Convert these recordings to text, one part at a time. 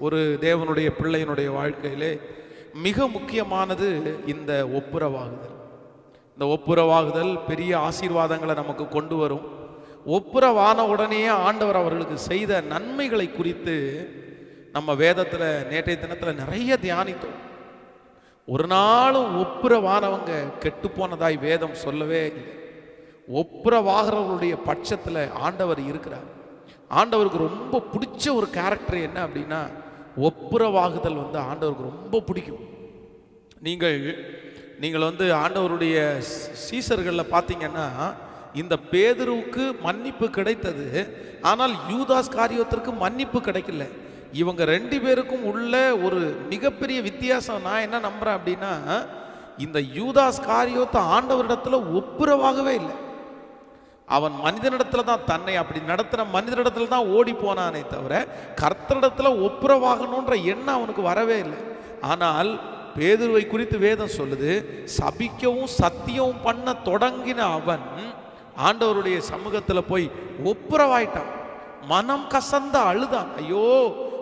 ஒரு தேவனுடைய பிள்ளையினுடைய வாழ்க்கையிலே மிக முக்கியமானது இந்த ஒப்புரவாகுதல். இந்த ஒப்புரவாகுதல் பெரிய ஆசீர்வாதங்களை நமக்கு கொண்டு வரும். ஒப்புரவான உடனேயே ஆண்டவர் அவர்களுக்கு செய்த நன்மைகளை குறித்து நம்ம வேதத்தில் நேற்றைய தினத்தில் நிறைய தியானித்தோம். ஒரு நாளும் ஒப்புரவானவங்க கெட்டு போனதாய் வேதம் சொல்லவே இல்லை. ஒப்புரவாகிறவர்களுடைய பட்சத்தில் ஆண்டவர் இருக்கிறார். ஆண்டவருக்கு ரொம்ப பிடிச்ச ஒரு கேரக்டர் என்ன அப்படின்னா ஒப்புரவாகுதல் வந்து ஆண்டவருக்கு ரொம்ப பிடிக்கும். நீங்கள் நீங்கள் வந்து ஆண்டவருடைய சீசர்களில் பார்த்தீங்கன்னா இந்த பேதுருவுக்கு மன்னிப்பு கிடைத்தது ஆனால் யூதாஸ் காரியத்திற்கு மன்னிப்பு கிடைக்கல. இவங்க ரெண்டு பேருக்கும் உள்ள ஒரு மிகப்பெரிய வித்தியாசம் நான் என்ன நம்புகிறேன் அப்படின்னா இந்த யூதாஸ் காரியத்தை ஆண்டவரிடத்தில் ஒப்புரவாகவே இல்லை. அவன் மனிதனிடத்துல தான் தன்னை அப்படி நடத்தின மனிதனிடத்துல தான் ஓடி போனானே தவிர கர்த்தரிடத்துல ஒப்புரவாகணுன்ற எண்ணம் அவனுக்கு வரவே இல்லை. ஆனால் பேதுருவை குறித்து வேதம் சொல்லுது சபிக்கவும் சத்தியவும் பண்ண தொடங்கின அவன் ஆண்டவருடைய சமூகத்தில் போய் ஒப்புரவாயிட்டான். மனம் கசந்த அழுதான். ஐயோ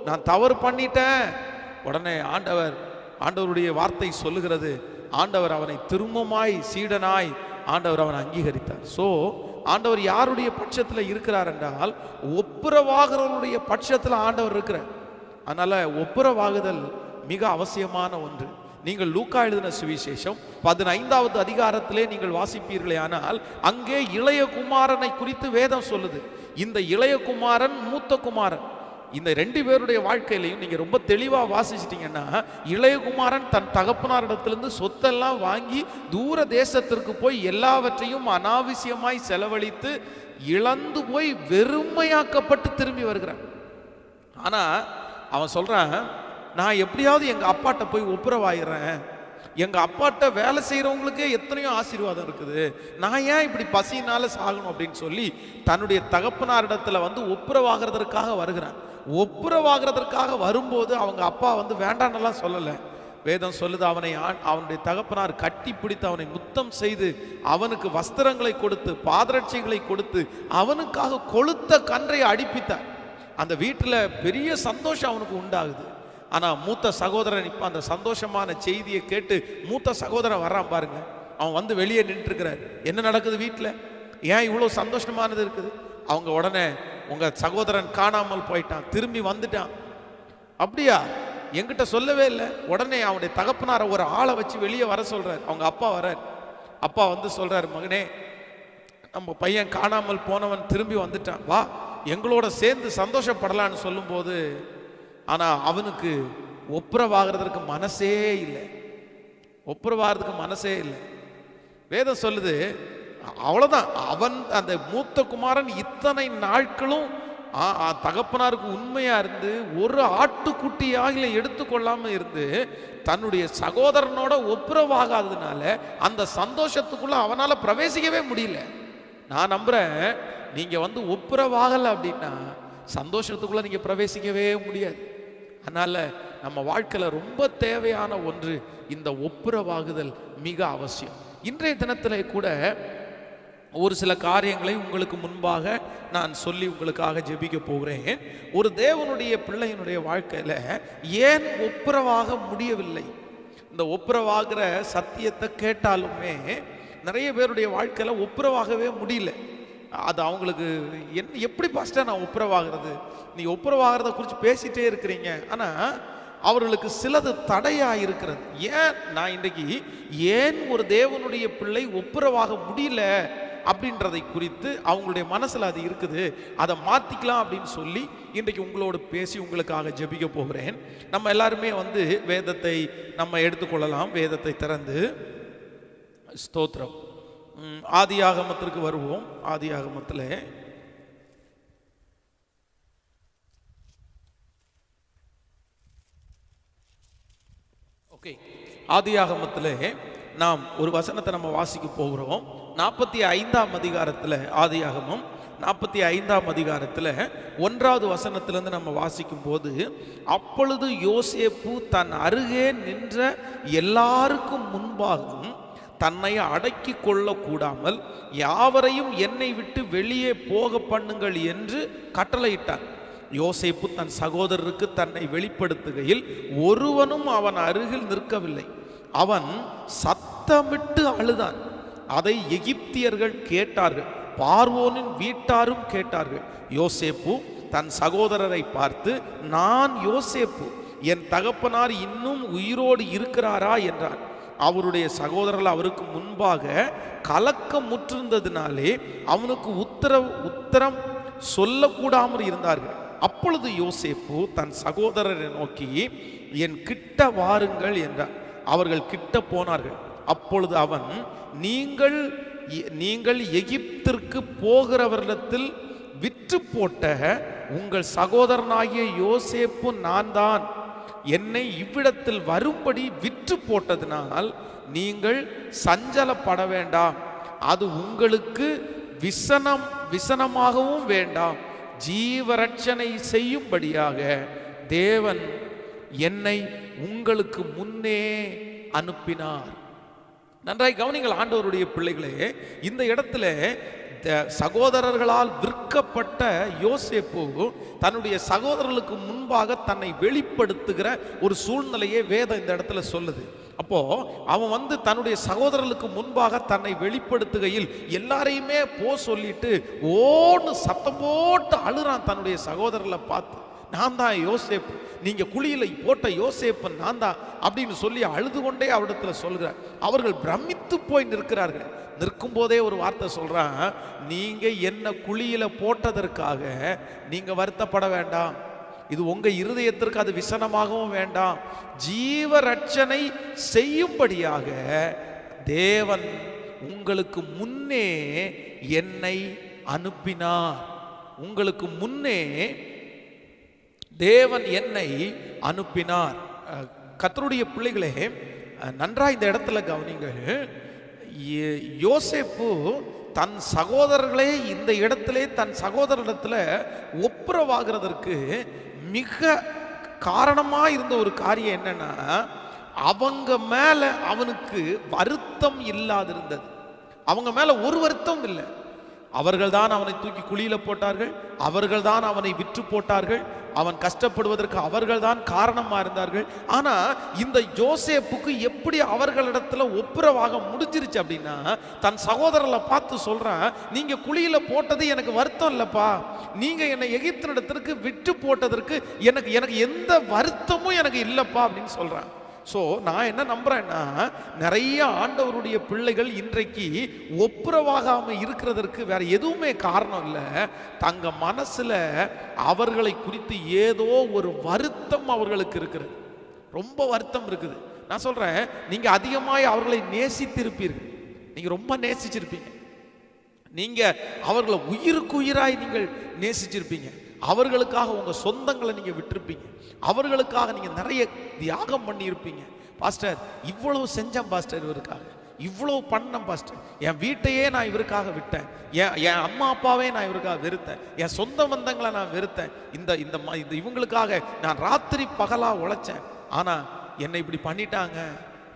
நான் தவறு பண்ணிட்டேன். உடனே ஆண்டவர் ஆண்டவருடைய வார்த்தை சொல்லுகிறது. ஆண்டவர் அவனை திரும்பமாய் சீடனாய் ஆண்டவர் அவனை அங்கீகரித்தார். ஸோ ஆண்டவர் யாருடைய பட்சத்தில் இருக்கிறார் என்றால் ஒப்புரவாகிறவருடைய பட்சத்தில் ஆண்டவர் இருக்கிறார். அதனால் ஒப்புரவாகுதல் மிக அவசியமான ஒன்று. நீங்கள் லூக்கா எழுதின சுவிசேஷம் பதினைந்தாவது அதிகாரத்திலே நீங்கள் வாசிப்பீர்களே ஆனால் அங்கே இளைய குமாரனை குறித்து வேதம் சொல்லுது. இந்த இளைய குமாரன் மூத்த குமாரன். இந்த ரெண்டு பேருடைய வாழ்க்கையிலையும் நீங்கள் ரொம்ப தெளிவாக வாசிச்சிட்டிங்கன்னா இளையகுமாரன் தன் தகப்பனாரிடத்திலிருந்து சொத்தெல்லாம் வாங்கி தூர தேசத்திற்கு போய் எல்லாவற்றையும் அனாவசியமாய் செலவழித்து இழந்து போய் வெறுமையாக்கப்பட்டு திரும்பி வருகிறான். ஆனால் அவன் சொல்கிறான் நான் எப்படியாவது எங்கள் அப்பாட்ட போய் ஒப்புரவாயிடுறேன் எங்கள் அப்பாட்ட வேலை செய்கிறவங்களுக்கே எத்தனையோ ஆசீர்வாதம் இருக்குது. நான் ஏன் இப்படி பசியினால சாகணும் அப்படின்னு சொல்லி தன்னுடைய தகப்பனாரிடத்தில் வந்து ஒப்புரவாகிறதற்காக வருகிறேன் ஒப்புரவாகிறதற்காக வரும்போது அவங்க அப்பா வந்து வேண்டான்னெல்லாம் சொல்லலை. வேதம் சொல்லுது அவனை ஆண்- அவனுடைய தகப்பனார் கட்டி பிடித்து அவனை முத்தம் செய்து அவனுக்கு வஸ்திரங்களை கொடுத்து பாதரட்சிகளை கொடுத்து அவனுக்காக கொளுத்த கன்றை அடிப்பித்தார். அந்த வீட்டில் பெரிய சந்தோஷம் அவனுக்கு உண்டாகுது. ஆனால் மூத்த சகோதரன் இப்போ அந்த சந்தோஷமான செய்தியை கேட்டு மூத்த சகோதரன் வர்றான் பாருங்க. அவன் வந்து வெளியே நின்றுருக்கிறார் என்ன நடக்குது வீட்டில் ஏன் இவ்வளோ சந்தோஷமானது இருக்குது? அவங்க உடனே உங்கள் சகோதரன் காணாமல் போயிட்டான் திரும்பி வந்துட்டான். அப்படியா? என்கிட்ட சொல்லவே இல்லை. உடனே அவனுடைய தகப்பனார ஒரு ஆளை வச்சு வெளியே வர சொல்கிறார் அவங்க அப்பா வர்றார். அப்பா வந்து சொல்கிறார் மகனே நம்ம பையன் காணாமல் போனவன் திரும்பி வந்துட்டான். வா எங்களோட சேர்ந்து சந்தோஷப்படலான்னு சொல்லும்போது ஆனால் அவனுக்கு ஒப்புரவாகிறதுக்கு மனசே இல்லை. ஒப்புரவாகிறதுக்கு மனசே இல்லை. வேதம் சொல்லுது அவ்வளோதான் அவன் அந்த மூத்த குமாரன் இத்தனை நாட்களும் ஆ, தகப்பனாருக்கு உண்மையாக இருந்து ஒரு ஆட்டுக்குட்டியாக எடுத்துக்கொள்ளாமல் இருந்து தன்னுடைய சகோதரனோட ஒப்புரவாகாததுனால அந்த சந்தோஷத்துக்குள்ள அவனால் பிரவேசிக்கவே முடியல. நான் நம்புகிறேன் நீங்கள் வந்து ஒப்புரவாகலை அப்படின்னா சந்தோஷத்துக்குள்ளே நீங்கள் பிரவேசிக்கவே முடியாது. அதனால் நம்ம வாழ்க்கையில் ரொம்ப தேவையான ஒன்று இந்த ஒப்புரவாகுதல் மிக அவசியம். இன்றைய தினத்தில் கூட ஒரு சில காரியங்களை உங்களுக்கு முன்பாக நான் சொல்லி உங்களுக்காக ஜெபிக்க போகிறேன். ஒரு தேவனுடைய பிள்ளையினுடைய வாழ்க்கையில் ஏன் ஒப்புரவாக முடியவில்லை? இந்த ஒப்புரவாகிற சத்தியத்தை கேட்டாலுமே நிறைய பேருடைய வாழ்க்கையில் ஒப்புரவாகவே முடியல. அது அவங்களுக்கு என்ன எப்படி பாஸ்டா நான் ஒப்புரவாகிறது? நீ ஒப்புரவாகிறத குறித்து பேசிட்டே இருக்கிறீங்க. ஆனால் அவர்களுக்கு சிலது தடையாக இருக்கிறது ஏன்? நான் இன்றைக்கு ஏன் ஒரு தேவனுடைய பிள்ளை ஒப்புரவாக முடியல அப்படின்றதை குறித்து அவங்களுடைய மனசில் அது இருக்குது. அதை மாற்றிக்கலாம் அப்படின்னு சொல்லி இன்றைக்கு உங்களோடு பேசி உங்களுக்காக ஜெபிக்க போகிறேன். நம்ம எல்லாருமே வந்து வேதத்தை நம்ம எடுத்துக்கொள்ளலாம். வேதத்தை திறந்து ஸ்தோத்திரம். ஆதியாகமத்திற்கு வருவோம். ஆதியாகமத்தில் ஓகே ஆதியாகமத்தில் நாம் ஒரு வசனத்தை நம்ம வாசிக்க போகிறோம். நாற்பத்தி ஐந்தாம் அதிகாரத்தில் ஆதியாகமம் நாற்பத்தி ஐந்தாம் அதிகாரத்தில் ஒன்றாவது வசனத்திலிருந்து நம்ம வாசிக்கும் போது அப்பொழுது யோசேப்பு தன் அருகே நின்ற எல்லாருக்கும் முன்பாகவும் தன்னை அடக்கி கொள்ளக்கூடாமல் யாவரையும் என்னை விட்டு வெளியே போக பண்ணுங்கள் என்று கட்டளையிட்டார் யோசைப்பு தன் சகோதரருக்கு தன்னை வெளிப்படுத்துகையில் ஒருவனும் அவன் அருகில் நிற்கவில்லை. அவன் சத்தமிட்டு அழுதான். அதை எகிப்தியர்கள் கேட்டார்கள். பார்வோனின் வீட்டாரும் கேட்டார்கள். யோசேப்பு தன் சகோதரரை பார்த்து நான் யோசேப்பு என் தகப்பனார் இன்னும் உயிரோடு இருக்கிறாரா? என்றான். அவருடைய சகோதரர்கள் அவருக்கு முன்பாக கலக்கம் முற்றிருந்ததினாலே அவனுக்கு உத்தரவு உத்தரம் சொல்லக்கூடாமல் இருந்தார்கள். அப்பொழுது யோசேப்பு தன் சகோதரரை நோக்கி என் கிட்ட வாருங்கள் என்றார். அவர்கள் கிட்ட போனார்கள். அப்பொழுது அவன் நீங்கள் நீங்கள் எகிப்திற்கு போகிறவரிடத்தில் விற்று போட்ட உங்கள் சகோதரனாகிய யோசேப்பு நான் தான் என்னை இவ்விடத்தில் வரும்படி விற்று போட்டதினால் நீங்கள் சஞ்சலப்பட வேண்டாம். அது உங்களுக்கு விசனம் விசனமாகவும் வேண்டாம். ஜீவரட்சணை செய்யும்படியாக தேவன் என்னை உங்களுக்கு முன்னே அனுப்பினார். நன்றாய் கவனிங்கள் ஆண்டவருடைய பிள்ளைகளே இந்த இடத்துல சகோதரர்களால் விற்கப்பட்ட யோசேப்பு தன்னுடைய சகோதரர்களுக்கு முன்பாக தன்னை வெளிப்படுத்துகிற ஒரு சூழ்நிலையே வேதம் இந்த இடத்துல சொல்லுது. அப்போ அவன் வந்து தன்னுடைய சகோதரர்களுக்கு முன்பாக தன்னை வெளிப்படுத்துகையில் எல்லாரையுமே போ சொல்லிட்டு ஓன்னு சத்தம் போட்டு அழுறான் தன்னுடைய சகோதரர்களை பார்த்து. நான் தான் யோசேப்பு. நீங்க குழியில போட்ட யோசேப்பன் நான் தான் அப்படின்னு சொல்லி அழுது கொண்டே அவரிடத்துல சொல்கிறார். அவர்கள் பிரமித்து போய் நிற்கிறார்கள். நிற்கும் போதே ஒரு வார்த்தை சொல்கிறான் நீங்கள் என்ன குழியில் போட்டதற்காக நீங்கள் வருத்தப்பட வேண்டாம். இது உங்கள் இருதயத்திற்கு அது விசனமாகவும் வேண்டாம். ஜீவ ரட்சனை செய்யும்படியாக தேவன் உங்களுக்கு முன்னே என்னை அனுப்பினார். உங்களுக்கு முன்னே தேவன் என்னை அனுப்பினார். கத்தருடைய பிள்ளைகளே நன்றாக இந்த இடத்துல கவனிங்கள். யோசேப்பு தன் சகோதரர்களே இந்த இடத்திலே தன் சகோதரிடத்தில் ஒப்புரவாகிறதற்கு மிக காரணமாக இருந்த ஒரு காரியம் என்னன்னா அவங்க மேலே அவனுக்கு வருத்தம் இல்லாதிருந்தது. அவங்க மேலே ஒரு வருத்தம் இல்லை. அவர்கள்தான் அவனை தூக்கி குழியில் போட்டார்கள் அவர்கள்தான் அவனை விற்று போட்டார்கள் அவன் கஷ்டப்படுவதற்கு அவர்கள்தான் காரணமாக இருந்தார்கள். ஆனால் இந்த ஜோசேப்புக்கு எப்படி அவர்களிடத்துல ஒப்புரவாக முடிஞ்சிருச்சு அப்படின்னா தன் சகோதரர்களை பார்த்து சொல்கிறான் நீங்கள் குழியில் போட்டது எனக்கு வருத்தம் இல்லைப்பா. நீங்கள் என்னை எகிப்தினிடத்திற்கு விட்டு போட்டதற்கு எனக்கு எனக்கு எந்த வருத்தமும் எனக்கு இல்லைப்பா அப்படின்னு சொல்கிறான் ஸோ நான் என்ன நம்புறேன்னா நிறைய ஆண்டவருடைய பிள்ளைகள் இன்றைக்கு ஒப்புரவாகாமல் இருக்கிறதற்கு வேற எதுவுமே காரணம் இல்லை. தங்க மனசுல அவர்களை குறித்து ஏதோ ஒரு வருத்தம் அவர்களுக்கு இருக்கிறது. ரொம்ப வருத்தம் இருக்குது. நான் சொல்றேன் நீங்க அதிகமாய் அவர்களை நேசித்திருப்பீர்கள். நீங்க ரொம்ப நேசிச்சிருப்பீங்க. நீங்க அவர்களை உயிருக்கு உயிராய் நீங்கள் நேசிச்சிருப்பீங்க. அவர்களுக்காக உங்கள் சொந்தங்களை நீங்கள் விட்டிருப்பீங்க. அவர்களுக்காக நீங்கள் நிறைய தியாகம் பண்ணியிருப்பீங்க. பாஸ்டர் இவ்வளவு செஞ்சேன் பாஸ்டர் இவருக்காக. இவ்வளவு பண்ணேன் பாஸ்டர் என் வீட்டையே நான் இவருக்காக விட்டேன். என் என் அம்மா அப்பாவே நான் இவருக்காக வெறுத்தேன். என் சொந்த பந்தங்களை நான் வெறுத்தேன். இந்த இந்த ம- இந்த இவங்களுக்காக நான் ராத்திரி பகலாக உழைச்சேன். ஆனால் என்னை இப்படி பண்ணிட்டாங்க?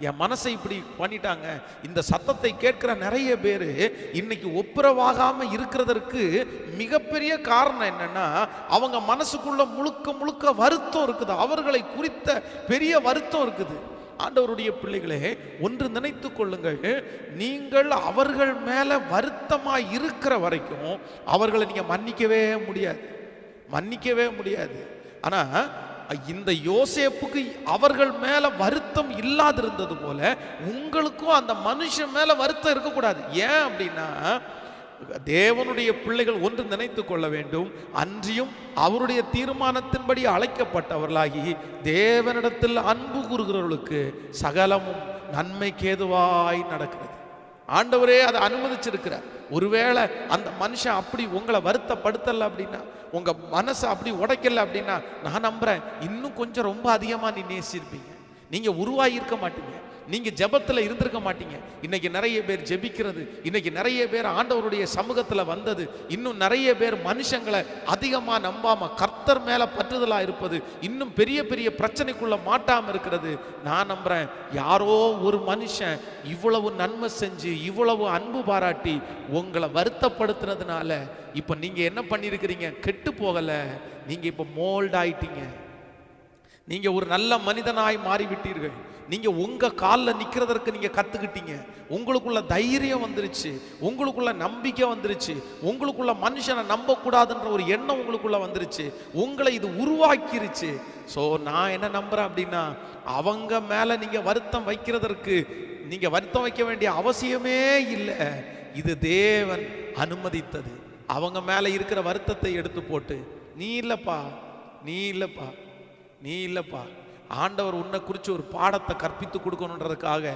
என் மனசை இப்படி பண்ணிட்டாங்க. இந்த சத்தத்தை கேட்கிற நிறைய பேர் இன்னைக்கு ஒப்புரவாகாம இருக்கிறதற்கு மிகப்பெரிய காரணம் என்னன்னா அவங்க மனசுக்குள்ள முழுக்க முழுக்க வருத்தம் இருக்குது. அவர்களை குறித்த பெரிய வருத்தம் இருக்குது. ஆண்டவருடைய பிள்ளைகளே ஒன்று நினைத்து கொள்ளுங்கள். நீங்கள் அவர்கள் மேல வருத்தமாக இருக்கிற வரைக்கும் அவர்களை நீங்க மன்னிக்கவே முடியாது. மன்னிக்கவே முடியாது. ஆனால் இந்த யோசேப்புக்கு அவர்கள் மேல வருத்தம் இல்லாதிருந்தது போல உங்களுக்கும் அந்த மனுஷன் மேல வருத்தம் இருக்கக்கூடாது. ஏன் அப்படின்னா தேவனுடைய பிள்ளைகள் ஒன்று நினைத்து கொள்ள வேண்டும். அன்றியும் அவருடைய தீர்மானத்தின்படி அழைக்கப்பட்டவர்களாகி தேவனிடத்தில் அன்பு கூறுகிறவர்களுக்கு சகலமும் நன்மைக்கேதுவாய் நடக்கிறது. ஆண்டவரே அதை அனுமதிச்சிருக்கிறார். ஒருவேளை அந்த மனுஷன் அப்படி உங்களை வருத்தப்படுத்தலை அப்படின்னா உங்க மனசை அப்படி உடைக்கல அப்படின்னா நான் நம்புறேன் இன்னும் கொஞ்சம் ரொம்ப அதிகமா நீ நேசிருப்பீங்க நீங்க உருவாகி இருக்க மாட்டீங்க. நீங்க ஜெபத்துல இருந்திருக்க மாட்டீங்க. இன்னைக்கு நிறைய பேர் ஜெபிக்கிறது இன்னைக்கு நிறைய பேர் ஆண்டவருடைய சமூகத்துல வந்தது இன்னும் நிறைய பேர் மனுஷங்களை அதிகமா நம்பாம கர்த்தர் மேல பற்றுதலா இருப்பது இன்னும் பெரிய பெரிய பிரச்சனைக்குள்ள மாட்டாம இருக்கிறது. நான் நம்புறேன் யாரோ ஒரு மனுஷன் இவ்வளவு நன்மை செஞ்சு இவ்வளவு அன்பு பாராட்டி உங்களை வருத்தப்படுத்துனதுனால இப்ப நீங்க என்ன பண்ணியிருக்கிறீங்க? கெட்டு போகல. நீங்க இப்ப மோல்ட் ஆயிட்டீங்க. நீங்க ஒரு நல்ல மனிதனாய் மாறிவிட்டீர்கள். நீங்க உங்க காலில் நிற்கிறதற்கு நீங்க கத்துக்கிட்டீங்க. உங்களுக்குள்ள தைரியம் வந்துருச்சு. உங்களுக்குள்ள நம்பிக்கை வந்துருச்சு. உங்களுக்குள்ள மனுஷனை நம்பக்கூடாதுன்ற ஒரு எண்ணம் உங்களுக்குள்ள வந்துருச்சு. உங்களை இது உருவாக்கிருச்சு. ஸோ நான் என்ன நம்புறேன் அப்படின்னா அவங்க மேல நீங்க வருத்தம் வைக்கிறதற்கு நீங்க வருத்தம் வைக்க வேண்டிய அவசியமே இல்லை. இது தேவன் அனுமதித்தது. அவங்க மேல இருக்கிற வருத்தத்தை எடுத்து போட்டு நீ இல்லப்பா நீ இல்லப்பா நீ இல்லைப்பா. ஆண்டவர் உன்னை குறித்து ஒரு பாடத்தை கற்பித்து கொடுக்கணுன்றதுக்காக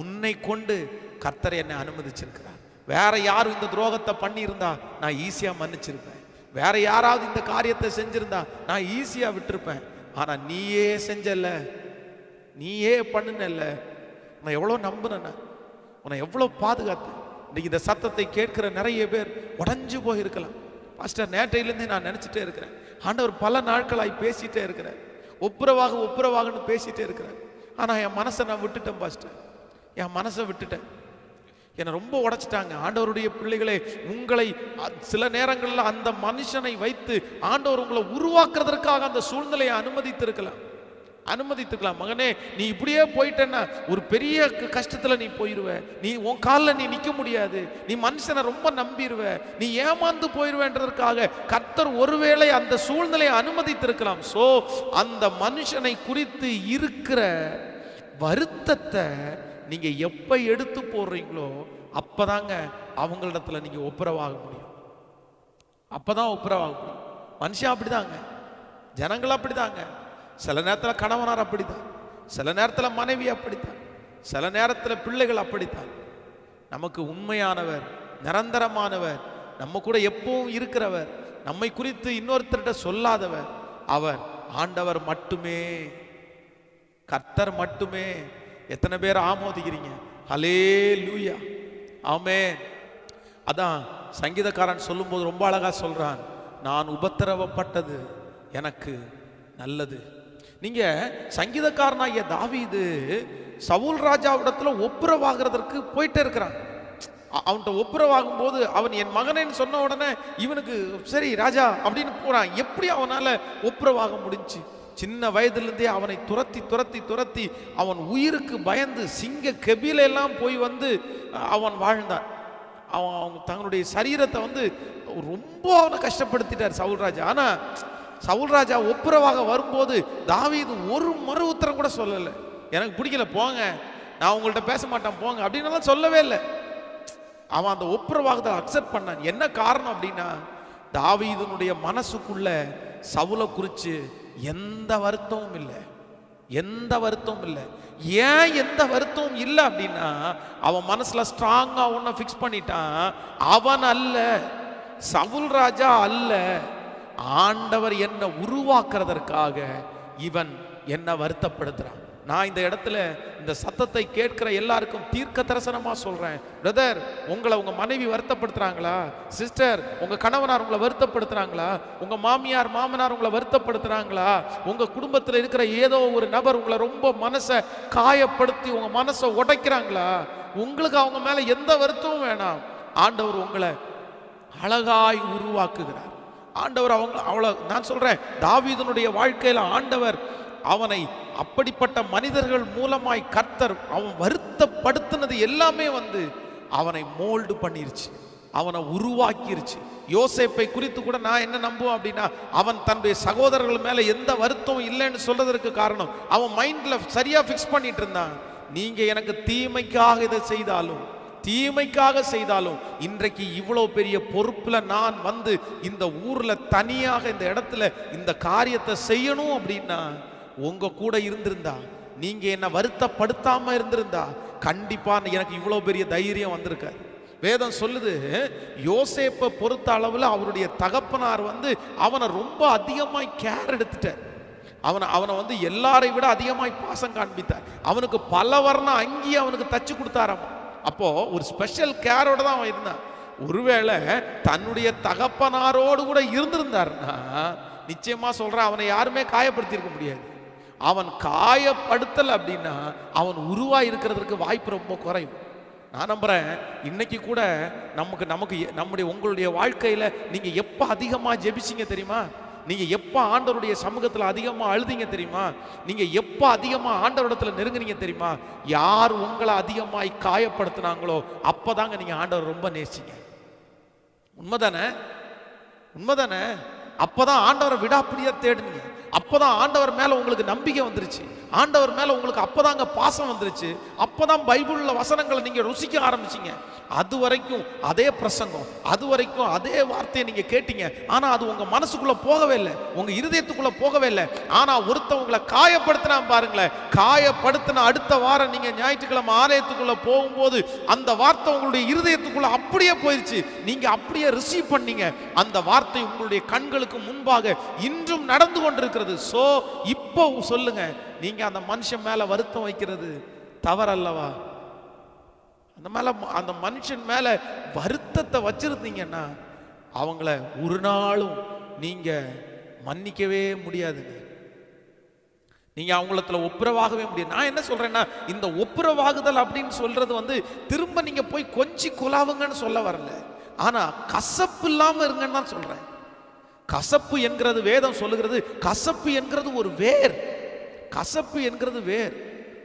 உன்னை கொண்டு கர்த்தர் என்னை அனுமதிச்சிருக்கிறார். வேற யாரும் இந்த துரோகத்தை பண்ணியிருந்தா நான் ஈஸியாக மன்னிச்சிருப்பேன். வேற யாராவது இந்த காரியத்தை செஞ்சிருந்தா நான் ஈஸியாக விட்டுருப்பேன். ஆனால் நீயே செஞ்சல நீயே பண்ணுனல்ல. உன்னை எவ்வளோ நம்புனேன் உன்னை எவ்வளோ பாதுகாத்தேன். இன்னைக்கு இந்த சத்தத்தை கேட்கிற நிறைய பேர் உடஞ்சு போயிருக்கலாம். பாஸ்டர் நேற்றையிலேருந்தே நான் நினச்சிட்டே இருக்கிறேன். ஆண்டவர் பல நாட்களாய் பேசிகிட்டே இருக்கிறேன் ஒப்புரவாக ஒப்புரவாகன்னு பேசிகிட்டே இருக்கிறேன். ஆனால் என் மனசை நான் விட்டுட்டேன் பாஸ்டர். என் மனசை விட்டுட்டேன். என்னை ரொம்ப உடைச்சிட்டாங்க. ஆண்டவருடைய பிள்ளைகளே உங்களை அ- சில நேரங்களில் அந்த மனுஷனை வைத்து ஆண்டவர் உங்களை உருவாக்குறதற்காக அந்த சூழ்நிலையை அனுமதித்திருக்கலாம். அனுமதித்துக்கலாம். மகனே நீ இப்படியே போயிட்டேன்னா ஒரு பெரிய கஷ்டத்தில் நீ போயிருவ. நீ உன் காலில் நீ நிற்க முடியாது. நீ மனுஷனை ரொம்ப நம்பிடுவ நீ ஏமாந்து போயிடுவேன்றதற்காக கர்த்தர் ஒருவேளை அந்த சூழ்நிலையை அனுமதித்திருக்கலாம். ஸோ அந்த மனுஷனை குறித்து இருக்கிற வருத்தத்தை நீங்கள் எப்போ எடுத்து போடுறீங்களோ அப்போதாங்க அவங்களிடத்துல நீங்கள் ஒப்புரவாக முடியும். அப்பதான் ஒப்புரவாக முடியும். மனுஷன் அப்படிதாங்க. ஜனங்கள் அப்படிதாங்க. சில நேரத்தில் கணவனார் அப்படித்தான். சில நேரத்தில் மனைவி அப்படித்தான். சில நேரத்தில் பிள்ளைகள் அப்படித்தான். நமக்கு உண்மையானவர் நிரந்தரமானவர் நம்ம கூட எப்பவும் இருக்கிறவர் நம்மை குறித்து இன்னொருத்தர்கிட்ட சொல்லாதவர் அவர் ஆண்டவர் மட்டுமே. கர்த்தர் மட்டுமே. எத்தனை பேர் ஆமோதிக்கிறீங்க? ஹலே லூயா ஆமே அதான் சங்கீதக்காரன் சொல்லும்போது ரொம்ப அழகாக சொல்கிறான் நான் உபத்திரவப்பட்டது எனக்கு நல்லது. நீங்க சங்கீதக்காரனாகிய தாவீது சவுல் ராஜாவிடத்துல ஒப்புரவாகிறதற்கு போயிட்டே இருக்கிறான். அவன்கிட்ட ஒப்புரவாகும் போது அவன் என் மகனேன்னு சொன்ன உடனே இவனுக்கு சரி ராஜா அப்படின்னு போறான். எப்படி அவனால ஒப்புரவாக முடிஞ்சுச்சு சின்ன வயதுலேருந்தே அவனை துரத்தி துரத்தி துரத்தி அவன் உயிருக்கு பயந்து சிங்க கெபில எல்லாம் போய் வந்து அவன் வாழ்ந்தான். அவன் அவங்க தங்களுடைய சரீரத்தை வந்து ரொம்ப அவனை கஷ்டப்படுத்திட்டார் சவுல்ராஜா சவுல் ராஜா ஒப்புரவாக வரும்போது தாவீது ஒரு மறு உத்தரம் கூட சொல்லலை. எனக்கு பிடிக்கல போங்க. நான் உங்கள்கிட்ட பேச மாட்டேன் போங்க. அப்படின்னு சொல்லவே இல்லை. அவன் அந்த ஒப்புரவாகத்தை அக்செப்ட் பண்ணான். என்ன காரணம் அப்படின்னா தாவீதனுடைய மனசுக்குள்ள சவுலை குறித்து எந்த வருத்தமும் இல்லை. எந்த வருத்தமும் இல்லை. ஏன் எந்த வருத்தமும் இல்லை அப்படின்னா அவன் மனசில் ஸ்ட்ராங்காக ஒன்ன ஃபிக்ஸ் பண்ணிட்டான். அவன் அல்ல. சவுல் ராஜா அல்ல. ஆண்டவர் என்ன உருவாக்குறதற்காக இவன் என்ன வருத்தப்படுத்துறான். நான் இந்த இடத்துல இந்த சத்தத்தை கேட்கிற எல்லாருக்கும் தீர்க்க தரிசனமா சொல்றேன். பிரதர் உங்களை உங்க மனைவி வருத்தப்படுத்துறாங்களா? சிஸ்டர் உங்க கணவனார் உங்களை வருத்தப்படுத்துறாங்களா? உங்க மாமியார் மாமனார் உங்களை வருத்தப்படுத்துறாங்களா? உங்க குடும்பத்தில் இருக்கிற ஏதோ ஒரு நபர் உங்களை ரொம்ப மனசை காயப்படுத்தி உங்க மனசை உடைக்கிறாங்களா? உங்களுக்கு அவங்க மேல எந்த வருத்தமும் வேணாம். ஆண்டவர் உங்களை அழகாய் உருவாக்குகிறார். ஆண்டவர் அவங்க அவளை நான் சொல்கிறேன் தாவீதனுடைய வாழ்க்கையில் ஆண்டவர் அவனை அப்படிப்பட்ட மனிதர்கள் மூலமாய் கர்த்தர் அவன் வருத்தப்படுத்தினது எல்லாமே வந்து அவனை மோல்டு பண்ணிருச்சு அவனை உருவாக்கிருச்சு. யோசேப்பை குறித்து கூட நான் என்ன நம்புவேன் அப்படின்னா அவன் தன்னுடைய சகோதரர்கள் மேலே எந்த வருத்தம் இல்லைன்னு சொல்றதற்கு காரணம் அவன் மைண்டில் சரியாக ஃபிக்ஸ் பண்ணிட்டு இருந்தான். நீங்கள் எனக்கு தீமைக்காக இதை செய்தாலும் தீமைக்காக செய்தாலும் இன்றைக்கு இவ்வளோ பெரிய பொறுப்பில் நான் வந்து இந்த ஊரில் தனியாக இந்த இடத்துல இந்த காரியத்தை செய்யணும் அப்படின்னா உங்க கூட இருந்திருந்தா நீங்கள் என்னை வருத்தப்படுத்தாமல் இருந்திருந்தா கண்டிப்பாக எனக்கு இவ்வளோ பெரிய தைரியம் வந்திருக்காது. வேதம் சொல்லுது யோசேப்பை பொறுத்த அளவில் அவருடைய தகப்பனார் வந்து அவனை ரொம்ப அதிகமாய் கேர் எடுத்துட்டார். அவனை அவனை வந்து எல்லாரை விட அதிகமாய் பாசம் காண்பித்தார். அவனுக்கு பல வர்ணம் அங்கேயே அவனுக்கு தச்சு கொடுத்தாராமா? அப்போது ஒரு ஸ்பெஷல் கேரோடு தான் அவன் இருந்தான். ஒருவேளை தன்னுடைய தகப்பனாரோடு கூட இருந்திருந்தாருன்னா நிச்சயமாக சொல்கிறேன் அவனை யாருமே காயப்படுத்தியிருக்க முடியாது. அவன் காயப்படுத்தல் அப்படின்னா அவன் உருவாக இருக்கிறதுக்கு வாய்ப்பு ரொம்ப குறையும். நான் நம்புகிறேன் இன்னைக்கு கூட நமக்கு நமக்கு நம்முடைய உங்களுடைய வாழ்க்கையில் நீங்கள் எப்போ அதிகமாக ஜெபிச்சீங்க தெரியுமா? நீங்கள் எப்போ ஆண்டவருடைய சமூகத்தில் அதிகமாக அழுதிங்க தெரியுமா? நீங்கள் எப்போ அதிகமாக ஆண்டவரிடத்தில் நெருங்குனீங்க தெரியுமா? யார் உங்களை அதிகமாய் காயப்படுத்துனாங்களோ அப்பதாங்க நீங்கள் ஆண்டவர் ரொம்ப நேசிங்க. உண்மைதானே? உண்மைதானே? அப்பதான் ஆண்டவரை விடாப்பிடியாக தேடுனீங்க. அப்பதான் ஆண்டவர் மேல உங்களுக்கு நம்பிக்கை வந்துருச்சு. ஆண்டவர் மேல உங்களுக்கு அப்பதாங்க பாசம் வந்துருச்சு. அப்பதான் பைபிளில் வசனங்களை நீங்க ருசிக்க ஆரம்பிச்சீங்க. அது வரைக்கும் அதே பிரசங்கம் அது வரைக்கும் அதே வார்த்தையை நீங்க கேட்டீங்க. ஆனா அது உங்க மனசுக்குள்ள போகவே இல்லை. உங்க இருதயத்துக்குள்ள போகவே இல்லை. ஆனா ஒருத்தவங்களை காயப்படுத்தினா பாருங்களேன். காயப்படுத்தின அடுத்த வாரம் நீங்க ஞாயிற்றுக்கிழமை ஆலயத்துக்குள்ள போகும்போது அந்த வார்த்தை உங்களுடைய இருதயத்துக்குள்ள அப்படியே போயிடுச்சு நீங்க அப்படியே ரிசீவ் பண்ணீங்க. அந்த வார்த்தை உங்களுடைய கண்களுக்கு முன்பாக இன்றும் நடந்து கொண்டிருக்கிறது. சோ இப்போ சொல்லுங்க நீங்க அந்த மனுஷன் மேல வருத்தம் வைக்கிறது தவறல்லவா? அந்த மேல அந்த மனுஷன் மேல வருத்தத்தை வச்சிருந்தீங்கன்னா அவங்கள ஒரு நாளும் நீங்க மன்னிக்கவே முடியாதுங்க. நீங்க அவங்களத்துல ஒப்புரவாகவே முடியாது. நான் என்ன சொல்றேன்னா இந்த ஒப்புரவாகுதல் அப்படின்னு சொல்றது வந்து திரும்ப நீங்க போய் கொஞ்சி குலாவுங்கன்னு சொல்ல வரல. ஆனா கசப்பு இல்லாம இருங்கன்னு தான் சொல்றேன். கசப்பு என்கிறது வேதம் சொல்லுகிறது. கசப்பு என்கிறது ஒரு வேர். கசப்பு என்கிறது வேர்.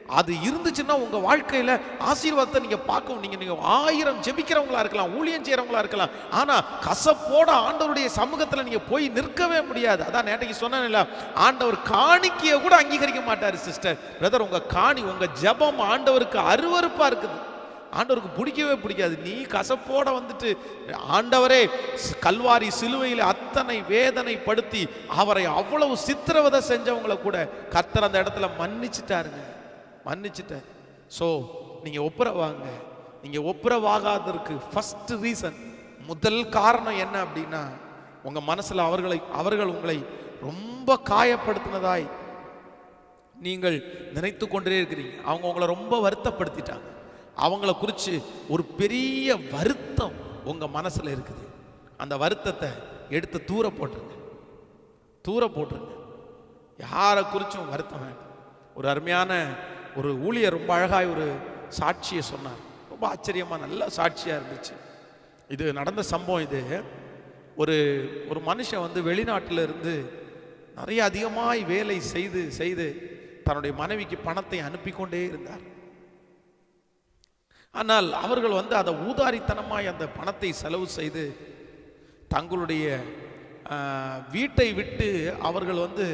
அது இருந்துச்சுன்னா உங்க வாழ்க்கையில ஆசீர்வாதத்தை நீங்க பார்க்கும் நீங்க நீங்க ஆயிரம் ஜெபிக்கிறவங்களா இருக்கலாம் ஊழியம் செய்யறவங்களா இருக்கலாம். ஆனா கசப்போட ஆண்டவருடைய சமூகத்துல நீங்க போய் நிற்கவே முடியாது. அதான் நேற்றைக்கு சொன்னேன்ல ஆண்டவர் காணிக்கைய கூட அங்கீகரிக்க மாட்டாரு சிஸ்டர். பிரதர் உங்க காணி உங்க ஜெபம் ஆண்டவருக்கு அருவறுப்பா இருக்குது. ஆண்டவருக்கு பிடிக்கவே பிடிக்காது. நீ கசப்போட வந்துட்டு ஆண்டவரே கல்வாரி சிலுவையில் அத்தனை வேதனைப்படுத்தி அவரை அவ்வளவு சித்திரவதை செஞ்சவங்கள கூட கத்தர் அந்த இடத்துல மன்னிச்சிட்டாருங்க. மன்னிச்சிட்டார். ஸோ நீங்கள் ஒப்புரவாங்க. நீங்கள் ஒப்புரவாகாததற்கு ஃபஸ்ட்டு ரீசன் முதல் காரணம் என்ன அப்படின்னா உங்கள் மனசில் அவர்களை அவர்கள் உங்களை ரொம்ப காயப்படுத்தினதாய் நீங்கள் நினைத்து கொண்டே இருக்கிறீங்க. அவங்க உங்களை ரொம்ப வருத்தப்படுத்திட்டாங்க. அவங்கள குறித்து ஒரு பெரிய வருத்தம் உங்கள் மனசில் இருக்குது. அந்த வருத்தத்தை எடுத்து தூர போட்டுருங்க. தூர போட்டுருங்க. யாரை குறிச்சும் வருத்தம் வேண்டாம். ஒரு அருமையான ஒரு ஊழியர் ரொம்ப அழகாய் ஒரு சாட்சியை சொன்னார். ரொம்ப ஆச்சரியமாக நல்ல சாட்சியாக இருந்துச்சு. இது நடந்த சம்பவம் இது. ஒரு ஒரு மனுஷன் வந்து வெளிநாட்டில் இருந்து நிறைய அதிகமாய் வேலை செய்து செய்து தன்னுடைய மனைவிக்கு பணத்தை அனுப்பி கொண்டே இருந்தார். ஆனால் அவர்கள் வந்து அதை ஊதாரித்தனமாய் அந்த பணத்தை செலவு செய்து தங்களுடைய வீட்டை விட்டு அவர்கள் வந்து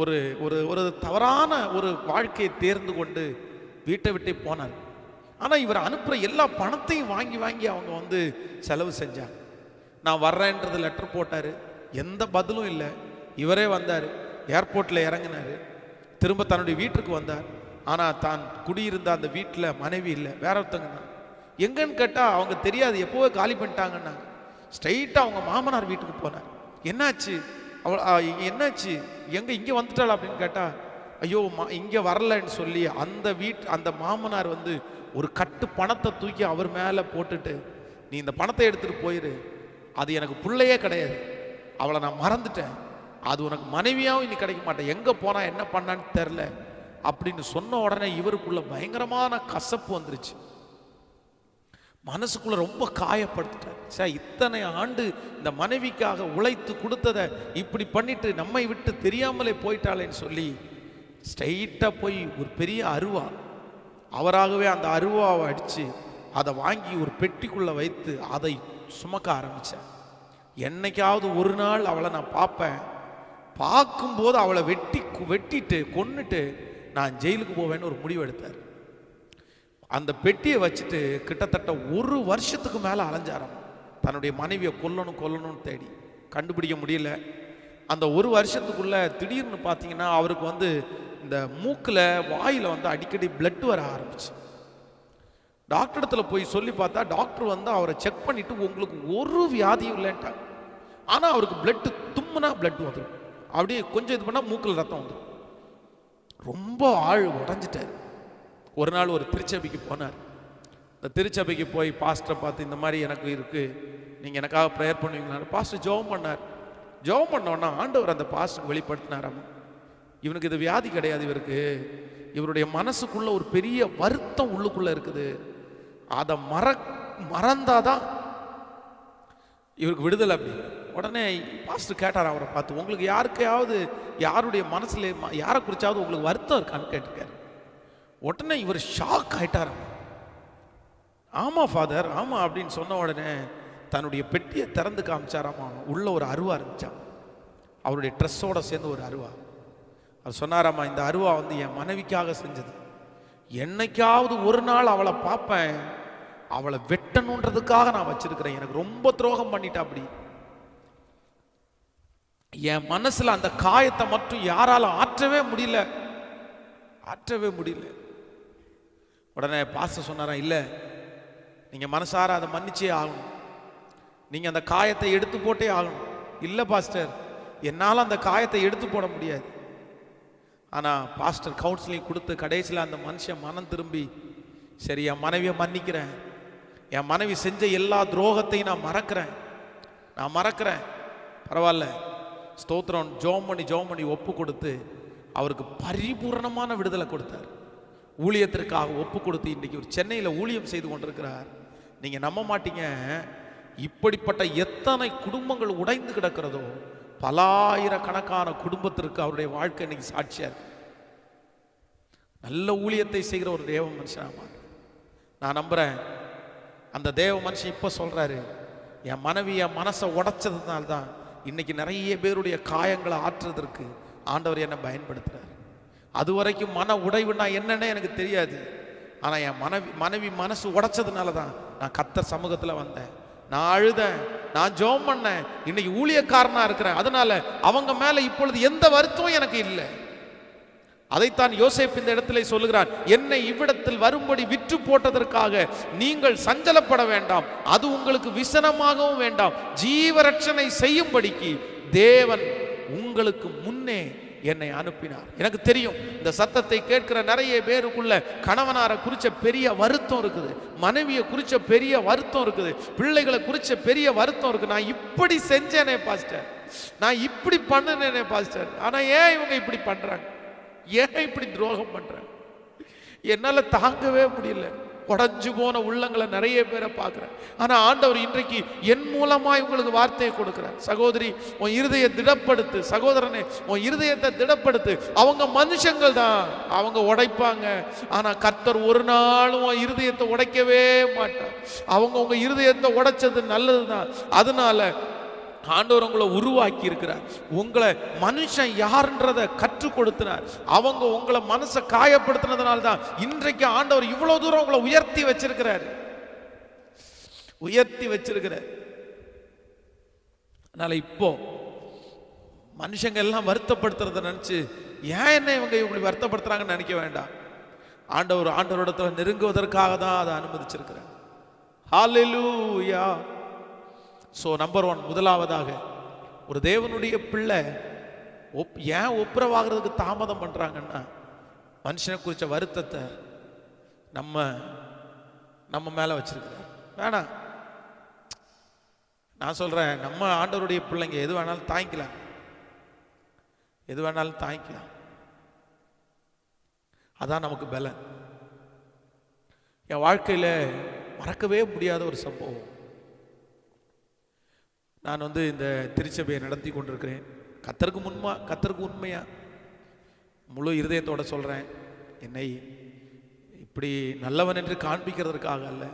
ஒரு ஒரு ஒரு தவறான ஒரு வாழ்க்கையை தேர்ந்து கொண்டு வீட்டை விட்டே போனார் ஆனால் இவர் அனுப்புகிற எல்லா பணத்தையும் வாங்கி வாங்கி அவங்க வந்து செலவு செஞ்சாங்க. நான் வர்றேன்றது லெட்டர் போட்டார். எந்த பதிலும் இல்லை. இவரே வந்தார். ஏர்போர்ட்டில் இறங்கினார். திரும்ப தன்னுடைய வீட்டுக்கு வந்தார். ஆனால் தான் குடியிருந்த அந்த வீட்டில் மனைவி இல்லை. வேற ஒருத்தங்க தான் எங்கன்னு கேட்டால் அவங்க தெரியாது. எப்போவே காலி பண்ணிட்டாங்கன்னாங்க. ஸ்ட்ரைட்டாக அவங்க மாமனார் வீட்டுக்கு போனார். என்னாச்சு? அவள் என்னாச்சு? எங்கே இங்கே வந்துட்டாள் அப்படின்னு கேட்டால் ஐயோ மா இங்கே வரலன்னு சொல்லி அந்த வீட் அந்த மாமனார் வந்து ஒரு கட்டு பணத்தை தூக்கி அவர் மேலே போட்டுட்டு நீ இந்த பணத்தை எடுத்துகிட்டு போயிரு. அது எனக்கு பிள்ளையே கிடையாது. அவளை நான் மறந்துட்டேன். அது உனக்கு மனைவியாகவும் இனி கிடைக்க மாட்டேன். எங்கே போனா என்ன பண்ணான்னு தெரில அப்படின்னு சொன்ன உடனே இவருக்குள்ள பயங்கரமான கசப்பு வந்துருச்சு. மனசுக்குள்ள ரொம்ப காயப்படுத்திட்டார். சார் இத்தனை ஆண்டு இந்த மனைவிக்காக உழைத்து கொடுத்ததை இப்படி பண்ணிட்டு நம்மை விட்டு தெரியாமலே போயிட்டாளேன்னு சொல்லி ஸ்ட்ரைட்டாக போய் ஒரு பெரிய அருவா அவராகவே அந்த அருவாவை அடித்து அதை வாங்கி ஒரு பெட்டிக்குள்ளே வைத்து அதை சுமக்க ஆரம்பித்தேன் என்னைக்காவது ஒரு நாள் அவளை நான் பார்ப்பேன். பார்க்கும்போது அவளை வெட்டி வெட்டிட்டு கொன்னுட்டு நான் ஜெயிலுக்கு போவேன்னு ஒரு முடிவு எடுத்தார். அந்த பெட்டியை வச்சுட்டு கிட்டத்தட்ட ஒரு வருஷத்துக்கு மேலே அலைஞ்சாராம். தன்னுடைய மனைவியை கொல்லணும் கொல்லணும்னு தேடி. கண்டுபிடிக்க முடியல. அந்த ஒரு வருஷத்துக்குள்ளே திடீர்னு பார்த்தீங்கன்னா அவருக்கு வந்து இந்த மூக்கில் வாயில் வந்து அடிக்கடி பிளட் வர ஆரம்பிச்சு. டாக்டர் இடத்துல போய் சொல்லி பார்த்தா டாக்டர் வந்து அவரை செக் பண்ணிட்டு உங்களுக்கு ஒரு வியாதியும் இல்லைன்ட்டாங்க ஆனால் அவருக்கு பிளட்டு தும்முனா பிளட் வந்துடும் அப்படியே கொஞ்சம் இது பண்ணால் மூக்கில் ரத்தம் வந்துடும் ரொம்ப ஆள் உடஞ்சிட்டார். ஒரு நாள் ஒரு திருச்சபைக்கு போனார். இந்த திருச்சபைக்கு போய் பாஸ்டரை பார்த்து இந்த மாதிரி எனக்கு இருக்குது நீங்கள் எனக்காக ப்ரேயர் பண்ணுவீங்களா பாஸ்டர் ஜெபம் பண்ணார். ஜெபம் பண்ணோன்னா ஆண்டவர் அந்த பாஸ்டருக்கு வெளிப்படுத்தினாராம். இவனுக்கு இது வியாதி கிடையாது இவருக்கு. இவருடைய மனசுக்குள்ள ஒரு பெரிய வருத்தம் உள்ளுக்குள்ளே இருக்குது. அதை மற மறந்தாதான் இவருக்கு விடுதலை அப்படி உடனே பாஸ்டர் கேட்டார் அவரை பார்த்து உங்களுக்கு யாருக்கையாவது யாருடைய மனசில் யாரை குறிச்சாவது உங்களுக்கு வருத்தம் இருக்கான்னு கேட்டிருக்காரு. உடனே இவர் ஷாக் ஆயிட்டார். ஆமாம் ஃபாதர் ஆமா அப்படின்னு சொன்ன உடனே தன்னுடைய பெட்டியை திறந்து காமிச்சாராமா உள்ள ஒரு அருவா இருந்துச்சான் அவருடைய ட்ரெஸ்ஸோடு சேர்ந்து ஒரு அருவா. அவர் சொன்னாராம்மா இந்த அருவா வந்து என் மனைவிக்காக செஞ்சது. என்னைக்காவது ஒரு நாள் அவளை பார்ப்பேன். அவளை வெட்டணுன்றதுக்காக நான் வச்சிருக்கிறேன். எனக்கு ரொம்ப துரோகம் பண்ணிட்டா அப்படி என் மனசில் அந்த காயத்தை மட்டும் யாரால ஆற்றவே முடியல. ஆற்றவே முடியல. உடனே பாஸ்டர் சொன்னாரா இல்லை நீங்கள் மனசார அதை மன்னிச்சே ஆகணும். நீங்கள் அந்த காயத்தை எடுத்து போட்டே ஆகணும். இல்லை பாஸ்டர். என்னால் அந்த காயத்தை எடுத்து போட முடியாது. ஆனால் பாஸ்டர் கவுன்சிலிங் கொடுத்து கடைசியில் அந்த மனுஷன் மனம் திரும்பி சரி என் மனைவியை மன்னிக்கிறேன். என் மனைவி செஞ்ச எல்லா துரோகத்தையும் நான் மறக்கிறேன். நான் மறக்கிறேன். பரவாயில்ல. ஸ்தோத்திரம். ஜோம் பண்ணி ஜோம் பண்ணி ஒப்பு கொடுத்து அவருக்கு பரிபூரணமான விடுதலை கொடுத்தார். ஊழியத்திற்காக ஒப்பு கொடுத்து இன்றைக்கி ஒரு சென்னையில் ஊழியம் செய்து கொண்டிருக்கிறார். நீங்கள் நம்ப மாட்டீங்க. இப்படிப்பட்ட எத்தனை குடும்பங்கள் உடைந்து கிடக்கிறதோ பலாயிரக்கணக்கான குடும்பத்திற்கு அவருடைய வாழ்க்கை இன்னைக்கு சாட்சியாக இருக்கு. நல்ல ஊழியத்தை செய்கிற ஒரு தேவ மனுஷனாமா நான் நம்புகிறேன் அந்த தேவ மனுஷன் இப்போ சொல்கிறாரு என் மனைவி என் மனசை உடைச்சதுனால தான் இன்னைக்கு நிறைய பேருடைய காயங்களை ஆற்றுறதற்கு ஆண்டவர் என்னை பயன்படுத்துகிறார் அது வரைக்கும் மன உடைவுன்னா என்னன்னே எனக்கு தெரியாது. ஆனால் என் மனைவி மனைவி மனசு உடைச்சதுனால தான் நான் கத்த சமூகத்தில் வந்தேன். நான் அழுதேன் நான் ஜெபம் பண்ணேன் இன்னைக்கு ஊழியக்காரனாக இருக்கிறேன். அதனால அவங்க மேலே இப்பொழுது எந்த வருத்தமும் எனக்கு இல்லை. அதைத்தான் யோசேப் இந்த இடத்திலே சொல்லுகிறார் என்னை இவ்விடத்தில் வரும்படி விற்று போட்டதற்காக நீங்கள் சஞ்சலப்பட வேண்டாம். அது உங்களுக்கு விசனமாகவும் வேண்டாம். ஜீவரட்சணை செய்யும்படிக்கு தேவன் உங்களுக்கு முன்னே என்னை அனுப்பினார். எனக்கு தெரியும் இந்த சத்தத்தை கேட்கிற நிறைய பேருக்குள்ள கணவனாரை குறிச்ச பெரிய வருத்தம் இருக்குது. மனைவியை குறித்த பெரிய வருத்தம் இருக்குது. பிள்ளைகளை குறித்த பெரிய வருத்தம் இருக்குது நான் இப்படி செஞ்சேனே பாஸ்டர். நான் இப்படி பண்ணினேனே பாஸ்டர். ஆனால் ஏன் இவங்க இப்படி பண்ணுறாங்க ஏன் இப்படி துரோகம் பண்ணுறேன் என்னால் தாங்கவே முடியல. உடஞ்சு போன உள்ளங்களை நிறைய பேரை பார்க்குறேன். ஆனால் ஆண்டவர் இன்றைக்கு என் மூலமாக உங்களுக்கு வார்த்தையை கொடுக்குறேன் சகோதரி உன் இருதய திடப்படுத்து. சகோதரனே உன் இருதயத்தை திடப்படுத்து. அவங்க மனுஷங்கள் தான். அவங்க உடைப்பாங்க. ஆனால் கர்த்தர் ஒரு நாளும் உன் இருதயத்தை உடைக்கவே மாட்டார். அவங்க உங்கள் இருதயத்தை உடைச்சது நல்லது தான் அதனால ஆண்டவர் உங்களை உருவாக்கி இருக்கிறார் உங்களை மனுஷன் யாருன்றதை கற்றுக் கொடுத்தினார் அவங்க உங்களை மனசை காயப்படுத்தினதுனால தான் இன்றைக்கு ஆண்டவர் இவ்வளவு தூரம் உங்களை உயர்த்தி வச்சிருக்கிறார். உயர்த்தி வச்சிருக்கிறார். அதனால இப்போ மனுஷங்க எல்லாம் வருத்தப்படுத்துறத நினைச்சு ஏன் என்ன இவங்க இப்படி வருத்தப்படுத்துறாங்கன்னு நினைக்க வேண்டாம். ஆண்டவர் ஆண்டவரிடத்துல நெருங்குவதற்காக தான் அதை அனுமதிச்சிருக்கிறார். ஹalleluya ஸோ நம்பர் ஒன் முதலாவதாக ஒரு தேவனுடைய பிள்ளை ஒப் ஏன் ஒப்புரவாகிறதுக்கு தாமதம் பண்ணுறாங்கன்னா மனுஷனை குறித்த வருத்தத்தை நம்ம நம்ம மேலே வச்சிருக்கிறார். வேணாம் நான் சொல்கிறேன் நம்ம ஆண்டவருடைய பிள்ளைங்க எது வேணாலும் தாங்கிக்கலாம். எது வேணாலும் தாங்கிக்கலாம். அதான் நமக்கு பலன். என் வாழ்க்கையில் மறக்கவே முடியாத ஒரு சம்பவம். நான் வந்து இந்த திருச்சபையை நடத்தி கொண்டிருக்கிறேன். கத்தருக்கு முன்மா கத்தருக்கு உண்மையாக முழு இருதயத்தோடு சொல்கிறேன் என்னை இப்படி நல்லவன் என்று காண்பிக்கிறதற்காக அல்ல.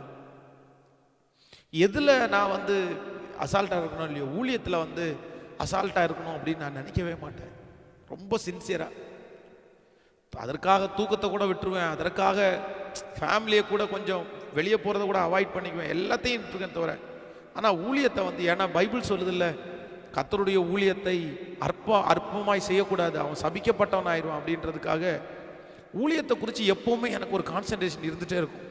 எதில் நான் வந்து அசால்ட்டாக இருக்கணும் இல்லையோ ஊழியத்தில் வந்து அசால்ட்டாக இருக்கணும் அப்படின்னு நான் நினைக்கவே மாட்டேன். ரொம்ப சின்சியராக அதற்காக தூக்கத்தை கூட விட்டுருவேன். அதற்காக ஃபேமிலியை கூட கொஞ்சம் வெளியே போகிறத கூட அவாய்ட் பண்ணிக்குவேன். எல்லாத்தையும் இருக்கேன் தவிர ஆனால் ஊழியத்தை வந்து ஏன்னா பைபிள் சொல்லுதில்ல கத்தருடைய ஊழியத்தை அற்ப அற்பமாய் செய்யக்கூடாது. அவன் சபிக்கப்பட்டவன் ஆயிடுவான் அப்படின்றதுக்காக ஊழியத்தை குறித்து எப்போவுமே எனக்கு ஒரு கான்சன்ட்ரேஷன் இருந்துகிட்டே இருக்கும்.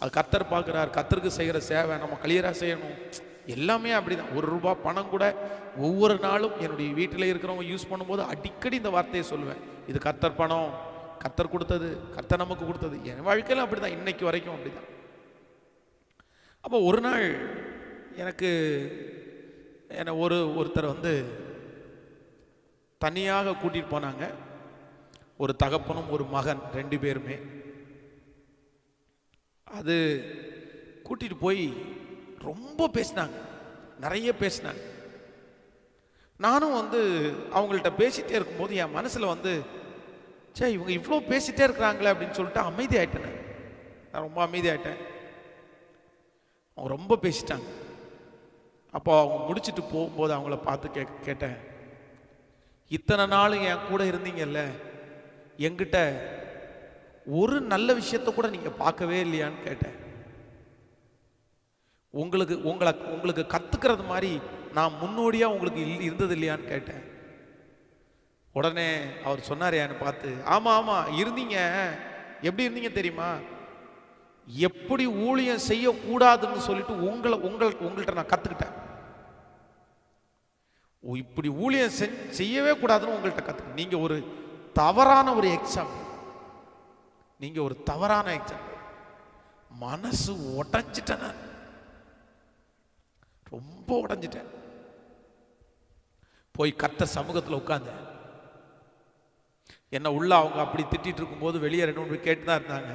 அது கத்தர் பார்க்குறார் கத்தருக்கு செய்கிற சேவை நம்ம கிளியராக செய்யணும். எல்லாமே அப்படிதான். ஒரு ரூபாய் பணம் கூட ஒவ்வொரு நாளும் என்னுடைய வீட்டில் இருக்கிறவங்க யூஸ் பண்ணும்போது அடிக்கடி இந்த வார்த்தையை சொல்லுவேன். இது கத்தர் பணம். கத்தர் கொடுத்தது கத்தர் நமக்கு கொடுத்தது. என் வாழ்க்கையில் அப்படிதான். இன்னைக்கு வரைக்கும் அப்படிதான். அப்போ ஒரு நாள் எனக்கு என்னை ஒரு ஒருத்தர் வந்து தனியாக கூட்டிகிட்டு போனாங்க. ஒரு தகப்பனும் ஒரு மகன் ரெண்டு பேருமே. அது கூட்டிகிட்டு போய் ரொம்ப பேசினாங்க. நிறைய பேசினாங்க. நானும் வந்து அவங்கள்ட்ட பேசிகிட்டே இருக்கும்போது என் மனசில் வந்து சே இவங்க இவ்வளோ பேசிகிட்டே இருக்கிறாங்களே அப்படின்னு சொல்லிட்டு அமைதி ஆயிட்டேன் நான். நான் ரொம்ப அமைதி ஆயிட்டேன் அவங்க ரொம்ப பேசிட்டாங்க. அப்போ அவங்க முடிச்சுட்டு போகும்போது அவங்கள பார்த்து கே கேட்டேன். இத்தனை நாள் என் கூட இருந்தீங்கல்ல எங்கிட்ட ஒரு நல்ல விஷயத்த கூட நீங்கள் பார்க்கவே இல்லையான்னு கேட்டேன். உங்களுக்கு உங்களை உங்களுக்கு கற்றுக்கிறது மாதிரி நான் முன்னோடியாக உங்களுக்கு இல்- இருந்தது இல்லையான்னு கேட்டேன். உடனே அவர் சொன்னார் யான்னு பார்த்து ஆமாம் ஆமாம் இருந்தீங்க. எப்படி இருந்தீங்க தெரியுமா? எப்படி ஊழியம் செய்யக்கூடாதுன்னு சொல்லிட்டு உங்களை உங்கள் உங்கள்கிட்ட நான் கற்றுக்கிட்டேன் இப்படி ஊழியம் செஞ்- செய்யவே கூடாதுன்னு உங்கள்கிட்ட கற்று நீங்கள் ஒரு தவறான ஒரு எக்ஸாம்பிள் நீங்கள் ஒரு தவறான எக்ஸாம்பிள் மனசு உடஞ்சிட்டேன் நான். ரொம்ப உடஞ்சிட்டேன். போய் கத்த சமூகத்தில் உட்காந்தேன் என்ன உள்ள அவங்க அப்படி திட்டிட்டு இருக்கும்போது வெளியே ரெண்டு மூணு கேட்டு தான் இருந்தாங்க.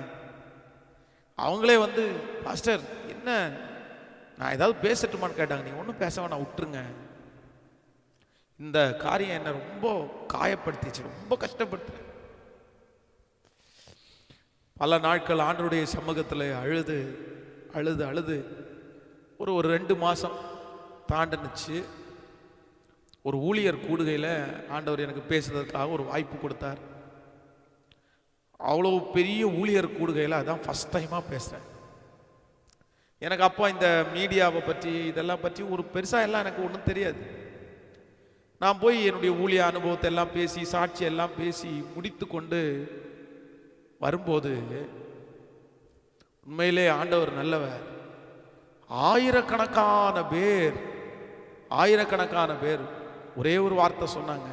அவங்களே வந்து பாஸ்டர் என்ன? நான் ஏதாவது பேசட்டுமான்னு கேட்டாங்க. நீ ஒன்றும் பேச வேணாம் விட்டுருங்க. இந்த காரியம் என்னை ரொம்ப காயப்படுத்திச்சு ரொம்ப கஷ்டப்பட்டு பல நாட்கள் ஆண்டருடைய சமூகத்தில் அழுது அழுது அழுது ஒரு ஒரு ரெண்டு மாதம் தாண்டனுச்சு. ஒரு ஊழியர் கூடுகையில் ஆண்டவர் எனக்கு பேசுறதுக்காக ஒரு வாய்ப்பு கொடுத்தார். அவ்வளோ பெரிய ஊழியர் கூடுகையில் அதான் ஃபஸ்ட் டைமாக பேசுகிறேன் எனக்கு அப்போ இந்த மீடியாவை பற்றி இதெல்லாம் பற்றி ஒரு பெருசாக எல்லாம் எனக்கு ஒன்றும் தெரியாது. நான் போய் என்னுடைய ஊழிய அனுபவத்தை எல்லாம் பேசி சாட்சி எல்லாம் பேசி முடித்து கொண்டு வரும்போது உண்மையிலே ஆண்டவர் நல்லவர். ஆயிரக்கணக்கான பேர் ஆயிரக்கணக்கான பேர் ஒரே ஒரு வார்த்தை சொன்னாங்க.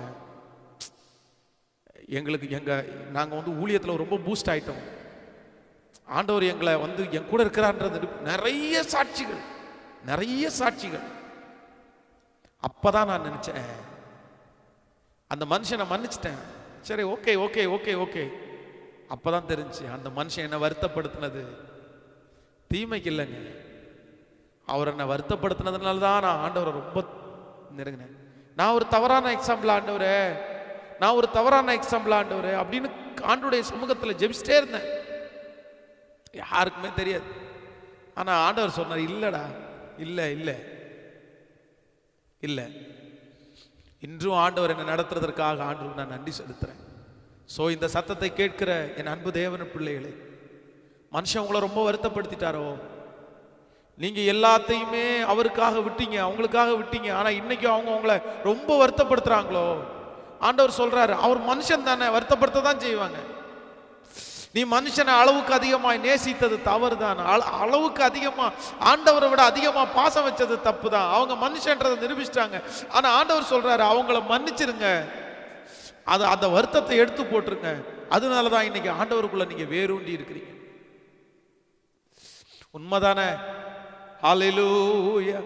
எங்களுக்கு எங்கள் நாங்கள் வந்து ஊழியத்தில் ரொம்ப பூஸ்ட் ஆகிட்டோம் ஆண்டவர் எங்களை வந்து என் கூட இருக்கிறான்றது நிறைய சாட்சிகள் நிறைய சாட்சிகள். அப்போ தான் நான் நினச்சேன் அந்த மனுஷனை மன்னிச்சிட்டேன். சரி ஓகே ஓகே ஓகே ஓகே அப்பதான் தெரிஞ்சு அந்த மனுஷன் என்னை வருத்தப்படுத்தினது. தீமைக்கு இல்லைங்க. அவர் என்னை வருத்தப்படுத்தினதுனால தான் நான் ஆண்டவரை ரொம்ப நெருங்கினேன். நான் ஒரு தவறான எக்ஸாம்பிள் ஆண்டவரே நான் ஒரு தவறான எக்ஸாம்பிள் ஆண்டவரே அப்படின்னு ஆண்டுடைய சமூகத்தில் ஜெபிச்சிட்டே இருந்தேன். யாருக்குமே தெரியாது. ஆனால் ஆண்டவர் சொன்னார் இல்லைடா இல்லை இல்லை இல்லை. இன்றும் ஆண்டவர் என்னை நடத்துறதற்காக ஆண்டவருக்கு நான் நன்றி செலுத்துறேன். ஸோ இந்த சத்தத்தை கேட்கிற என் அன்பு தேவன பிள்ளைகளே மனுஷன் உங்களை ரொம்ப வருத்தப்படுத்திட்டாரோ? நீங்கள் எல்லாத்தையுமே அவருக்காக விட்டீங்க அவங்களுக்காக விட்டீங்க ஆனால் இன்றைக்கும் அவங்க உங்களை ரொம்ப வருத்தப்படுத்துகிறாங்களோ ஆண்டவர் சொல்கிறாரு அவர் மனுஷன் தானே வருத்தப்படுத்த தான் செய்வாங்க. நீ மனுஷனை அளவுக்கு அதிகமாக நேசித்தது தவறு தான் அளவுக்கு அதிகமாக ஆண்டவரை விட அதிகமாக பாசம் வச்சது தப்பு தான் அவங்க மனுஷன்றதை நிரூபிச்சிட்டாங்க. ஆனால் ஆண்டவர் சொல்கிறாரு அவங்கள மன்னிச்சிருங்க. அது அந்த வருத்தத்தை எடுத்து போட்டுருங்க. அதனால தான் இன்னைக்கு ஆண்டவருக்குள்ள நீங்கள் வேரூண்டி இருக்கிறீங்க. உண்மைதானே? ஹalleluya.